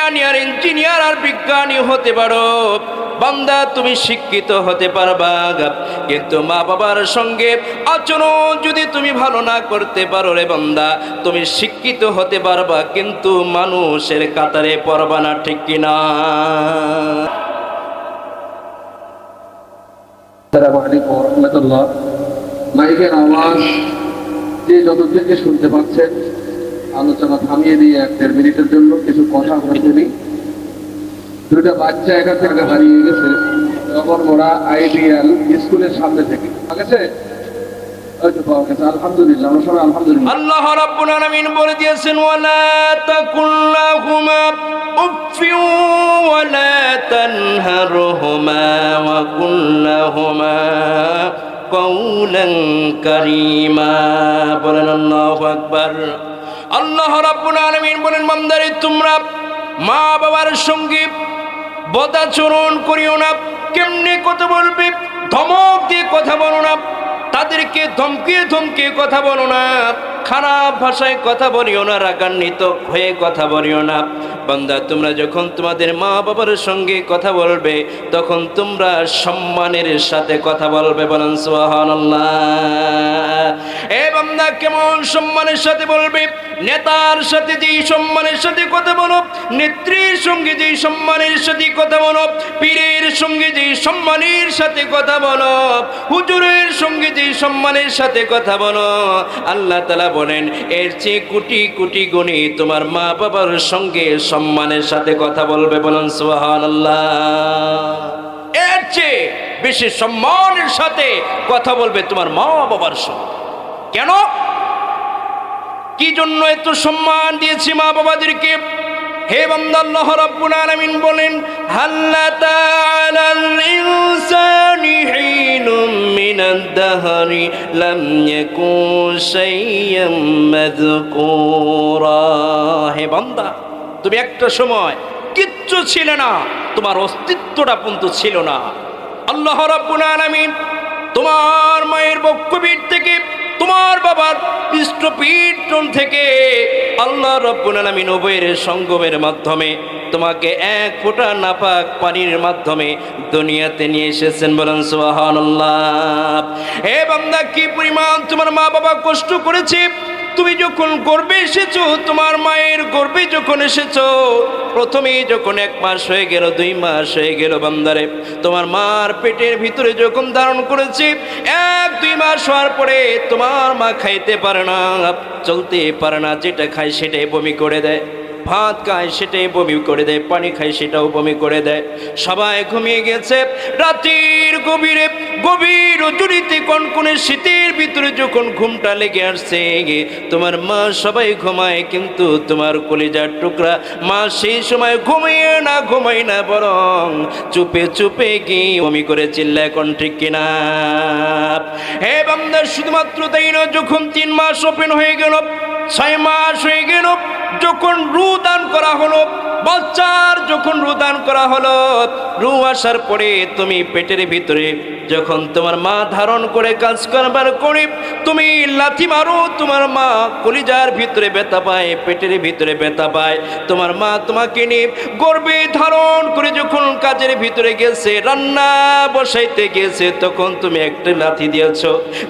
Engineer engineer আর বিজ্ঞানী হতে পারো। বান্দা, তুমি শিক্ষিত হতে পারবা। কিন্তু মা বাবার সঙ্গে আচরণ যদি তুমি ভালো না করতে পারো রে বান্দা, তুমি শিক্ষিত হতে পারবা, কিন্তু মানুষের কাতারে পড়বা না, ঠিক কিনা মাইকের আওয়াজ যে যত থেকে শুনতে পাচ্ছেন আলোচনা থামিয়ে দিয়ে এক দেড় মিনিটের জন্য কিছু কথা বলতে নিই দুটা বাচ্চা এখান থেকে হারিয়ে গেছে। তখন ওরা আইডিয়াল স্কুলের সামনে থেকে আলহামদুলিল্লাহ, আমরা আলহামদুলিল্লাহ। আল্লাহ আল্লাহ রাব্বুল আলামিন বলেন, বান্দারে, তোমরা মা বাবার সঙ্গে বদাচরণ করিও না। কেমনে কথা বলবে? ধমক দিয়ে কথা বলো না। তাদেরকে ধমকিয়ে ধমকিয়ে কথা বলো না। খারাপ ভাষায় কথা বলিও না, রাগান্বিত হয়ে কথা বলিও না। বান্দা, তোমরা যখন তোমাদের মা বাবার সঙ্গে কথা বলবে, তখন তোমরা সম্মানের সাথে কথা বলবে বলেন সুবহানাল্লাহ। এ বান্দা, কেমন সম্মানের সাথে বলবে? নেতার সাথে যেই সম্মানের সাথে কথা বলো, নেত্রীর সঙ্গে যেই সম্মানের সাথে কথা বলো, পীরের সঙ্গে যেই সম্মানের সাথে কথা বলো, হুজুরের সঙ্গে যেই সম্মানের সাথে কথা বলো, আল্লাহ তালা বলেন, এর চেয়ে কোটি কোটি গুণী তোমার মা বাবার সঙ্গে সম্মানের সাথে কথা বলবে বলেন সোহান এর চেয়ে বেশি সম্মানের সাথে কথা বলবে তোমার মা বাবার সঙ্গে। কেন? কি জন্য এত সম্মান দিয়েছি মা বাবাদেরকে? হে বান্দাল্লাহ রাব্বুল আলামিন বলেন হাল্লাতা আলাল ইনসানি হিনুম মিনাদ দাহরি, লাম ইয়াকুন শাইয়াম মাযকুরা। হে বান্দা, তুমি একটা সময় কিচ্ছু ছিল না, তোমার অস্তিত্বটা পর্যন্ত ছিল না। আল্লাহ রাব্বুল আলামিন তোমার মায়ের বক্ষবীর থেকে তোমার বাবার পৃষ্ঠপীঠন থেকে আল্লাহ রব্বুল উভয়ের সঙ্গমের মাধ্যমে তোমাকে এক ফোঁটা নাপাক পানির মাধ্যমে দুনিয়াতে নিয়ে এসেছেন বলেন সুবহানাল্লাহ। হে বান্দা, কি পরিমাণ তোমার মা বাবা কষ্ট করেছে? তুমি যখন গর্বে এসেছ, তোমার মায়ের গর্বে যখন এসেছ, প্রথমে যখন এক মাস হয়ে গেল, দুই মাস হয়ে গেল বান্দারে, তোমার মার পেটের ভিতরে যখন ধারণ করেছি এক দুই মাস হওয়ার পরে তোমার মা খাইতে পারে না, চলতে পারে না, যেটা খায় সেটাই বমি করে দেয়। ভাত খায় সেটাই বমি করে দেয়, পানি খায় সেটাও বমি করে দেয়। সবাই ঘুমিয়ে গেছে, রাতের গভীরে গভীর রজনীতে কনকনে শীতের ভিতরে যখন ঘুমটা লেগে আসছে, তোমার মা সবাই ঘুমায়, কিন্তু তোমার কলিজার টুকরা মা সেই সময় ঘুমিয়ে না ঘুমাই না, বরং চুপে চুপে গিয়ে বমি করে চিল্লায়, কোন ঠিক কিনা? হে বান্দার শুধুমাত্র তাই না যখন তিন মাস ওপেন হয়ে গেল, ছয় মাস হয়ে গেল, যখন রু দান করা হলো বাচ্চার যখন রুদান করা হলো রু আসার পরে তুমি পেটের ভিতরে যখন তোমার মা ধারণ করে কাজ করবার করে তুমি লাথি মারো, তোমার মা কলিজার ভিতরে ব্যথা পায়, পেটের ভিতরে ব্যথা পায়। তোমার মা তোমাকে নিয়ে গর্বে ধারণ করে যখন কাজের ভিতরে গেছে, রান্না বসাইতে গেছে, তখন তুমি একটা লাথি দিয়েছ।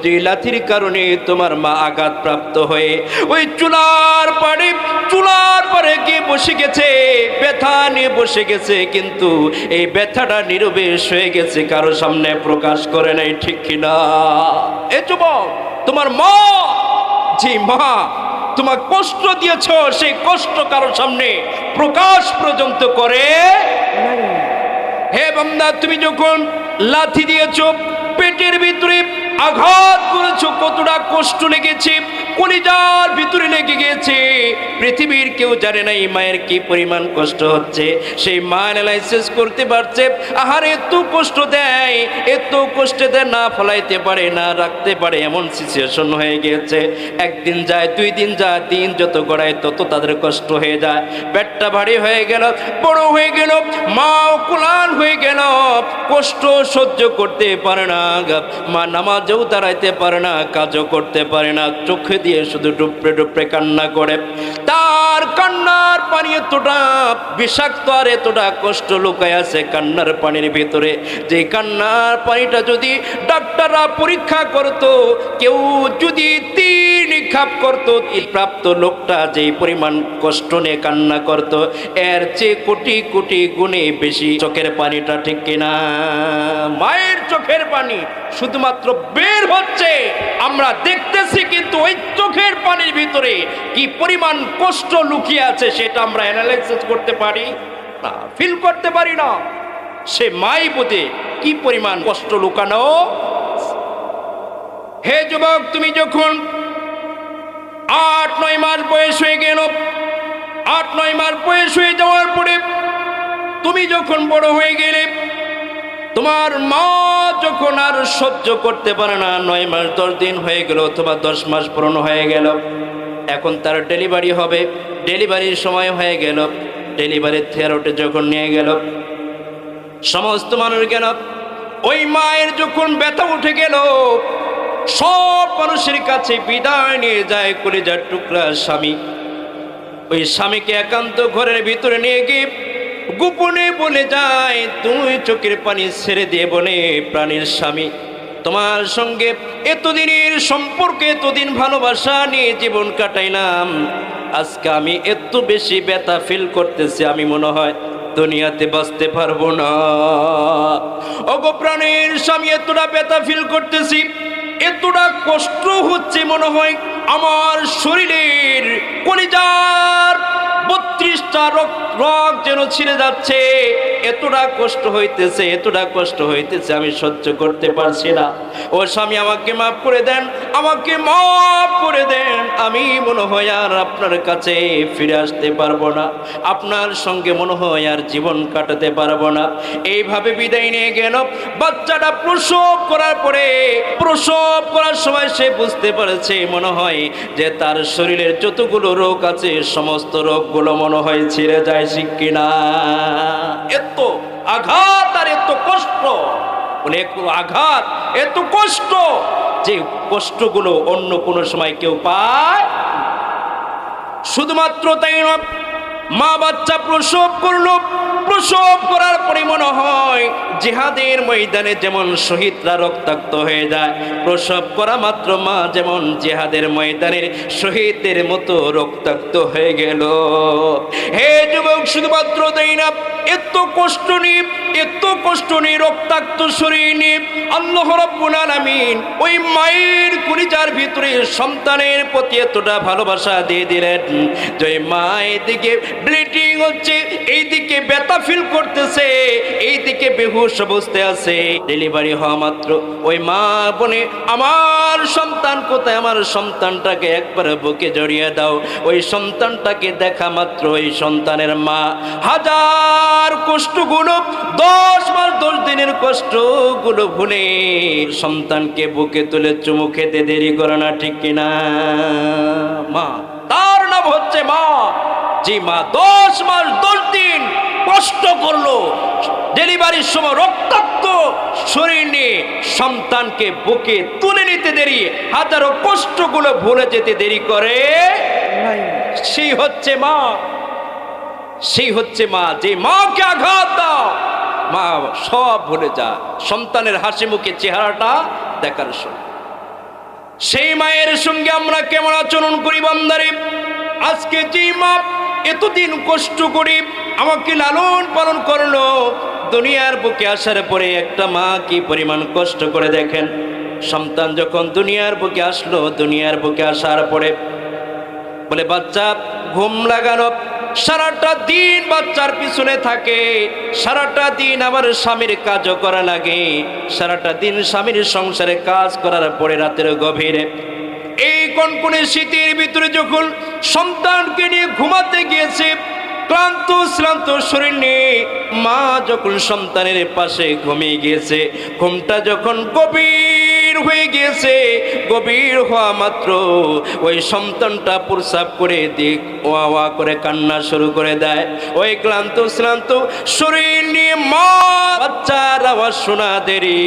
যে লাথির কারণে তোমার মা আঘাত প্রাপ্ত হয়ে ওই চুলার পাড়ে চুলার পাড়ে গিয়ে বসে গেছে, ব্যথা নিয়ে বসে গেছে, কিন্তু এই ব্যথাটা নিরবেশ হয়ে গেছে, কারও সামনে প্রকাশ করে নাই, ঠিক কিনা? এ যুবক, তোমার মা যে মা তোমার কষ্ট দিয়েছ, সেই কষ্ট কারোর সামনে প্রকাশ পর্যন্ত করে হে বান্দা, তুমি যখন লাথি দিয়েছ, পেটের ভিতরে আঘাত করেছ, কতটা কষ্ট লেগেছে কলিজার ভিতরে লেগে গেছে, পৃথিবীর কেউ জানে না এই মায়ের কি পরিমাণ কষ্ট হচ্ছে। সেই মা অ্যানালাইসিস করতে পারছে, আহার এত কষ্ট দেয়, এত কষ্ট দেয়, না ফলাইতে পারে, না রাখতে পারে, এমন সিচুয়েশন হয়ে গেছে। একদিন যায়, দুই দিন যায় দিন যত গড়ায় তত তাদের কষ্ট হয়ে যায়। পেটটা ভারী হয়ে গেল, বড় হয়ে গেল, মাও কুলান হয়ে গেল, কষ্ট সহ্য করতে পারে না, মা নামাজও দাঁড়াইতে পারে না, কাজও করতে পারে না, চোখে দিয়ে শুধু ডুপড়ে ডুপড়ে কান্না করে। তার কান্নার পানি এতটা বিষাক্ত আর এতটা কষ্ট লুকায় আছে কান্নার পানির ভেতরে। যে কান্নার পানিটা যদি ডাক্তাররা পরীক্ষা করত, কেউ যদি তিন খাপ করত প্রাপ্ত লোকটা যেই পরিমাণ কষ্ট নিয়ে কান্না করত, এর চেয়ে কোটি কোটি গুণে বেশি চোখের পানিটা ঠিক কিনা? মায়ের চোখের পানি শুধুমাত্র বের হচ্ছে। আমরা দেখতেছি কিন্তু ওই চোখের পানির ভিতরে কি পরিমাণ কষ্ট লুকিয়ে আছে সেটা আমরা অ্যানালাইসিস করতে পারি? না ফিল করতে পারি না। সে মাই বোধে কি পরিমাণ কষ্ট লুকানো? হে যুবক, তুমি যখন আট নয় মাস বয়স হয়ে গেল আট নয় মাস বয়স হয়ে যাওয়ার পরে তুমি যখন বড় হয়ে গেলে তোমার মা যখন আর সহ্য করতে পারে না, নয় মাস, দশ দিন হয়ে গেল অথবা দশ মাস পূরণ হয়ে গেল। এখন তার ডেলিভারি হবে। ডেলিভারির সময় হয়ে গেল। ডেলিভারির থেয়ারোটে যখন নিয়ে গেল, সমস্ত মানুষ গেল। ওই মায়ের যখন ব্যথা উঠে গেল, সব মানুষের কাছে বিদায় নিয়ে যায় কলিজার টুকরা স্বামী। ওই স্বামীকে একান্ত ঘরের ভিতরে নিয়ে গিয়ে গোপনে বলে যায় তুই চোখের পানি ছেড়ে দিয়ে বনে প্রাণীর স্বামী, তোমার সঙ্গে এতদিনের সম্পর্কে, এতদিন ভালোবাসা নিয়ে জীবন কাটাইলাম। আজকে আমি এত বেশি ব্যথা ফিল করতেছি, আমি মনে হয় দুনিয়াতে বাঁচতে পারব না। অগো প্রাণের স্বামী, এতটা ব্যথা ফিল করতেছি, এতটা কষ্ট হচ্ছে মনে হয় আমার শরীরের কলিজার বত্রিশটা রক রক যেন ছিঁড়ে যাচ্ছে। এতটা কষ্ট হইতেছে, এতটা কষ্ট হইতেছে, আমি সহ্য করতে পারছি না। ও স্বামী, আমাকে মাফ করে দেন, আমাকে মাফ করে দেন। আমি মনে হয় আর আপনার কাছে ফিরে আসতে পারব না। আপনার সঙ্গে মনে হয় আর জীবন কাটাতে পারব না। এইভাবে বিদায় নিয়ে গেল। বাচ্চাটা প্রসব করার পরে, প্রসব করার সময় সে বুঝতে পারেছে, মনে হয় যে তার শরীরের যতগুলো রোগ আছে, সমস্ত রোগগুলো মনে হয় ছিঁড়ে যায় শিক্ষিনা এত আঘাত আর এত কষ্ট আঘাত, এত কষ্ট যে কষ্টগুলো অন্য কোনো সময় কেউ পায়। শুধুমাত্র তাই মা বাচ্চা প্রসব করল প্রসব করার পরে মনে হয় জেহাদের ময়দানে যেমন শহীদরা রক্তাক্ত হয়ে যায়, প্রসব করা মাত্র মা যেমন জেহাদের ময়দানের শহীদদের মতো রক্তাক্ত হয়ে গেল। হে যুবক, শুধুমাত্র তাই না, এত কষ্ট নিয়ে এত কষ্ট নিয়ে রক্তাক্ত শরীর নিয়ে আল্লাহ রাব্বুল আলামিন ওই মায়ের কুলিজার ভিতরে সন্তানের প্রতি এতটা ভালোবাসা দিয়ে দিলেন যে ওই মা এদিকে ব্লিডিং হচ্ছে, এইদিকে ব্যথা ফিল করতেছে, এইদিকে বেহুশ অবস্থায় আছে। ডেলিভারি হওয়া মাত্র। ওই মা বনে, আমার সন্তান কোথায়? আমার সন্তানটাকে একবার বুকে জড়িয়ে দাও। ওই সন্তানটাকে দেখা মাত্র ওই সন্তানের মা। হাজার কষ্টগুলো, দশ মাস, দশ দিনের কষ্টগুলো ভুলে সন্তানকে বুকে তুলে চুমু খেতে দেরি করে না, ঠিক কিনা মা, তার নাম হচ্ছে মা। জি মা, দশ মাস, দশ দিন কষ্ট করল। ডেলিভারির সময় রক্তাক্ত শরীর নিয়ে সন্তানকে বুকে তুলে নিতে দেরি। হাজারো কষ্টগুলো ভুলে যেতে দেরি করে। সেই হচ্ছে মা। সেই হচ্ছে মা। যে মাকে আঘাত দাও মা সব ভুলে যা সন্তানের হাসি মুখে চেহারাটা দেখার সময়। সেই মায়ের সঙ্গে আমরা কেমন আচরণ করি বান্দারে? আজকে যে মা এতদিন কষ্ট করি আমাকে লালন পালন করল। দুনিয়ার বুকে আসার পরে একটা মা কি পরিমাণ কষ্ট করে দেখেন। সন্তান যখন দুনিয়ার বুকে আসলো, দুনিয়ার বুকে আসার পরে বলে, বাচ্চা, ঘুম লাগানো। সারাটা দিন বাচ্চার পিছনে থাকে। সারাটা দিন আবার স্বামীর কাজও করা লাগে। সারাটা দিন স্বামীর সংসারে কাজ করার পরে রাতের গভীরে। এই কনকনে শীতের ভিতরে যখন সন্তানকে নিয়ে ঘুমাতে গিয়েছে, ক্লান্ত, শ্রান্ত শরীর নিয়ে মা যখন সন্তানের পাশে ঘুমিয়ে গিয়েছে, ঘুমটা যখন গভীর হয়ে গিয়েছে, গভীর হওয়া মাত্র। ওই সন্তানটা প্রসাব করে দিক, ওয়া ওয়া করে কান্না শুরু করে দেয়। ওই ক্লান্ত, শ্রান্ত শরীর নিয়ে মা বাচ্চার আওয়াজ শোনা দেরি।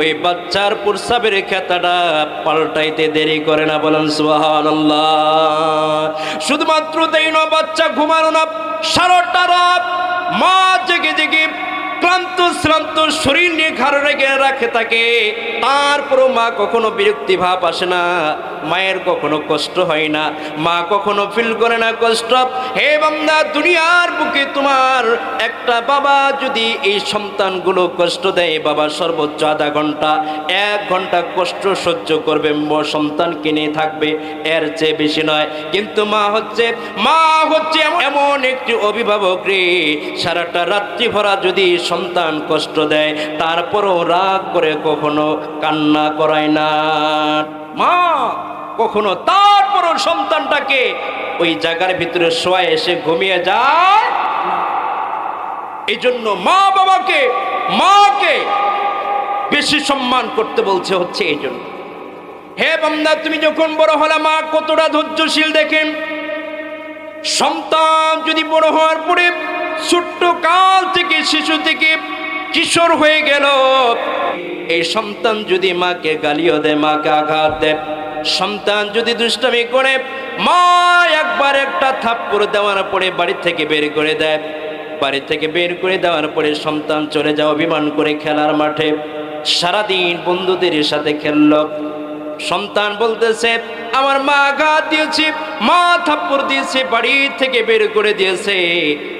ওই বাচ্চার প্রসাবের খেতাটা পাল্টাইতে দেরি করে না বলেন সুহান শুধুমাত্র দেই না, বাচ্চা ঘুমানো না, সারাটা রাত মা জেগে জেগে ক্লান্ত শ্রান্ত শরীর নিয়ে ঘাড়ে রেখে রাখে তাকে, তারপরও মা কখনো বিরক্তি ভাব আসে না, মায়ের কখনো কষ্ট হয় না, মা কখনো ফিল করে না কষ্ট। হে বান্দা, দুনিয়ার বুকে তোমার একটা বাবা যদি এই সন্তানগুলো কষ্ট দেয়, বাবা সর্বোচ্চ আধা ঘণ্টা, এক ঘণ্টা কষ্ট সহ্য করবে সন্তান কিনে থাকবে, এর চেয়ে বেশি নয়। কিন্তু মা হচ্ছে মা হচ্ছে এমন একটি অভিভাবক রে, সারাটা রাত্রি ভরা যদি সন্তান কষ্ট দেয় তারপরও রাগ করে কখনো কান্না করায় না। মা, কখনো তারপরও সন্তানটাকে ওই জায়গার ভিতরে শোয়া এসে ঘুমিয়ে যায়। এই জন্য মা বাবাকে, মাকে বেশি সম্মান করতে বলছে হচ্ছে এই জন্য হে বান্দা, তুমি যখন বড় হলে মা কতটা ধৈর্যশীল দেখেন। সন্তান যদি বড় হওয়ার পরে ছোট্ট কাল থেকে, শিশু থেকে কিশোর হয়ে গেল। এই সন্তান যদি মাকে গালিও দেয়, মাকে আঘাত দেয়, সন্তান যদি দুষ্টমি করে, মা একবার একটা থাপ্পড় দেওয়ার পরে বাড়ি থেকে বের করে দেয়। বাড়ি থেকে বের করে দেওয়ার পরে সন্তান চলে যাওয়া অভিমান করে খেলার মাঠে। সারাদিন বন্ধুদের সাথে খেললো। সন্তান বলতেছে, আমার মা আঘাত দিয়েছে, মা থাপ্পর দিয়েছে, বাড়ি থেকে বের করে দিয়েছে।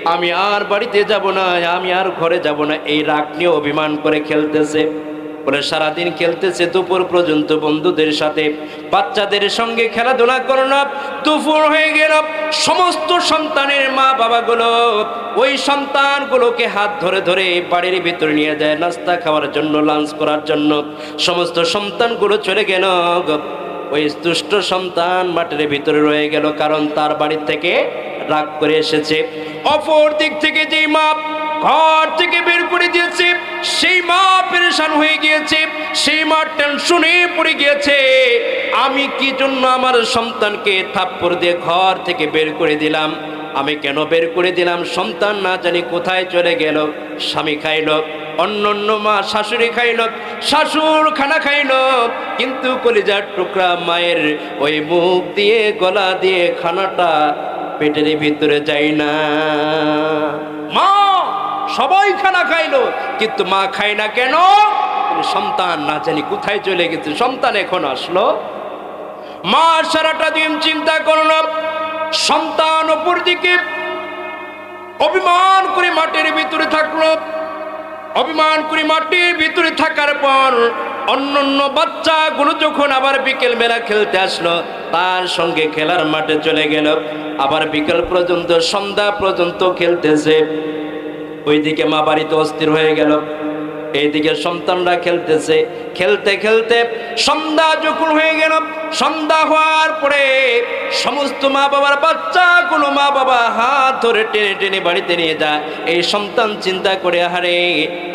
আমি আর বাড়িতে যাব না, আমি আর ঘরে যাব না। এই রাগ নিয়ে অভিমান করে খেলতেছে। বলে সারাদিন খেলতেছে, দুপুর পর্যন্ত বন্ধুদের সাথে। বাচ্চাদের সঙ্গে খেলাধুলা করো না, দুপুর হয়ে গেল, সমস্ত সন্তানের মা বাবাগুলো ওই সন্তানগুলোকে হাত ধরে ধরে বাড়ির ভিতরে নিয়ে যায়, নাস্তা খাওয়ার জন্য লাঞ্চ করার জন্য। সমস্ত সন্তানগুলো চলে গেল ওই দুষ্ট সন্তান মাটির ভিতরে রয়ে গেল, কারণ তার বাড়ি থেকে রাগ করে এসেছে। অপর দিক থেকে যেই মা ঘর থেকে বের করে দিয়েছে, সেই মা পেরেশান হয়ে গিয়েছে, সেই মা টেনশনে পড়ে গিয়েছে। আমি কি জন্য আমার সন্তানকে থাপ্পড় দিয়ে ঘর থেকে বের করে দিলাম? আমি কেন বের করে দিলাম? সন্তান না জানি কোথায় চলে গেল। স্বামী খাইল অন্য অন্য মা শাশুড়ি খাইল শাশুর খানা খাইল, কিন্তু কলিজার টুকরা মায়ের ওই মুখ দিয়ে, গলা দিয়ে খানাটা পেটের ভিতরে যায় না। মা সবাই খানা খাইলো, কিন্তু মা খায় না কেন? সন্তান না জানি কোথায় চলে গেছে, সন্তান এখন আসলো। মা সারাটা দিন চিন্তা করল, সন্তান অপর দিকে অভিমান করে মাটির ভিতরে থাকল। অভিমান করে মাটির ভিতরে থাকার পর অন্য অন্য বাচ্চাগুলো যখন আবার বিকেল বেলা খেলতে আসলো, তার সঙ্গে খেলার মাঠে চলে গেল। আবার বিকেল পর্যন্ত, সন্ধ্যা পর্যন্ত খেলতেছে। ওইদিকে মা বাড়িতে অস্থির হয়ে গেল। এইদিকে সন্তানরা খেলতেছে। খেলতে খেলতে সন্ধ্যা যখন হয়ে গেল, সন্ধ্যা হওয়ার পরে সমস্ত মা বাবার বাচ্চা কোনো মা বাবা হাত ধরে টেনে টেনে বাড়িতে নিয়ে যায়। এই সন্তান চিন্তা করে হারে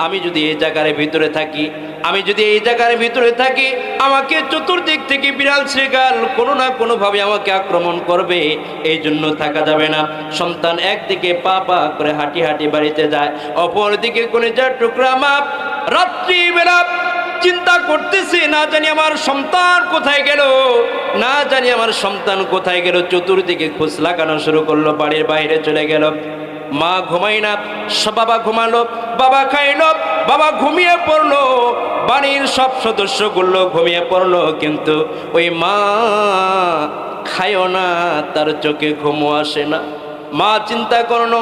আমি যদি এই জায়গার ভিতরে থাকি আমি যদি এই জায়গার ভিতরে থাকি, আমাকে চতুর্দিক থেকে বিড়াল শ্রীগাল কোনো না কোনোভাবে আমাকে আক্রমণ করবে এই জন্য থাকা যাবে না। সন্তান একদিকে পা পা করে হাঁটি হাঁটি বাড়িতে যায় অপর দিকে কোনে যা টুকরা মাপ, রাত্রিবেলা চিন্তা করতেছি, না জানি আমার সন্তান কোথায় গেল, না জানি আমার সন্তান কোথায় গেল, চতুর্দিকে খোঁজ লাগানো শুরু করল, বাড়ির বাইরে চলে গেল। মা ঘুমাই না, বাবা ঘুমালো, বাবা খাইলো, বাবা ঘুমিয়ে পড়ল। বাড়ির সব সদস্যগুলো ঘুমিয়ে পড়ল, কিন্তু ওই মা খায়ও না, তার চোখে ঘুমো আসে না। মা চিন্তা করল,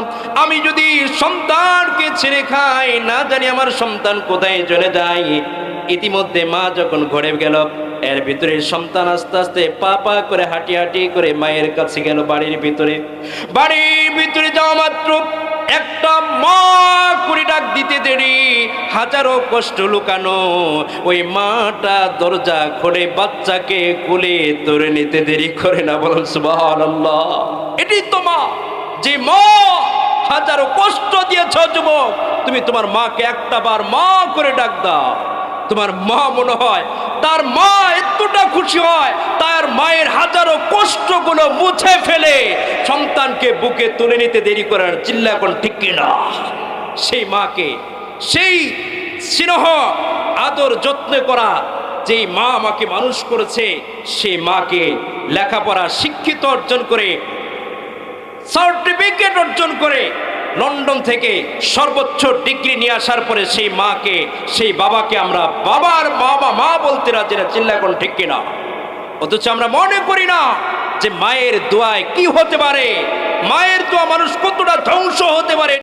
আমি যদি সন্তানকে ছেড়ে খাই, না জানি আমার সন্তান কোথায় চলে যায়। ইতিমধ্যে মা যখন ঘরে গেল, এর ভিতরে সন্তান আস্তে আস্তে পা পা করে হাঁটি হাঁটি করে মায়ের কাছে গেল বাড়ির ভিতরে। বাড়ির ভিতরে যাওয়া মাত্র একটা মা করে ডাক দিতে দেরি হাজারো কষ্ট লুকানো। ওই মাটা দরজা খুলে বাচ্চাকে কুলে ধরে নিতে দেরি করে না বলুন, সুবহানাল্লাহ। এটি তো মা। যে মা, হাজারো কষ্ট দিয়েছ যুবক, তুমি তোমার মাকে একটা বার মা করে ডাক দাও। তোমার মা মনে হয়, তার মা এতটা খুশি হয়, তার মায়ের হাজারো কষ্টগুলো মুছে ফেলে, সন্তানকে বুকে তুলে নিতে দেরি করার চিল্লা এখন ঠিক কিনা? সেই মাকে সেই স্নেহ, আদর, যত্ন করা যেই মা আমাকে মানুষ করেছে সেই মাকে লেখাপড়া শিক্ষিত অর্জন করে সার্টিফিকেট অর্জন করে লন্ডন থেকে সর্বোচ্চ ডিগ্রি নিয়ে আসার পরে সেই মাকে, সেই বাবাকে আমরা বাবার বাবা মা বলতে রাজি না, চিল্লা এখন ঠিক কিনা? অথচ আমরা মনে করি না যে মায়ের দোয়ায় কি হতে পারে, মায়ের দোয়া মানুষ কতটা ধ্বংস হতে পারে।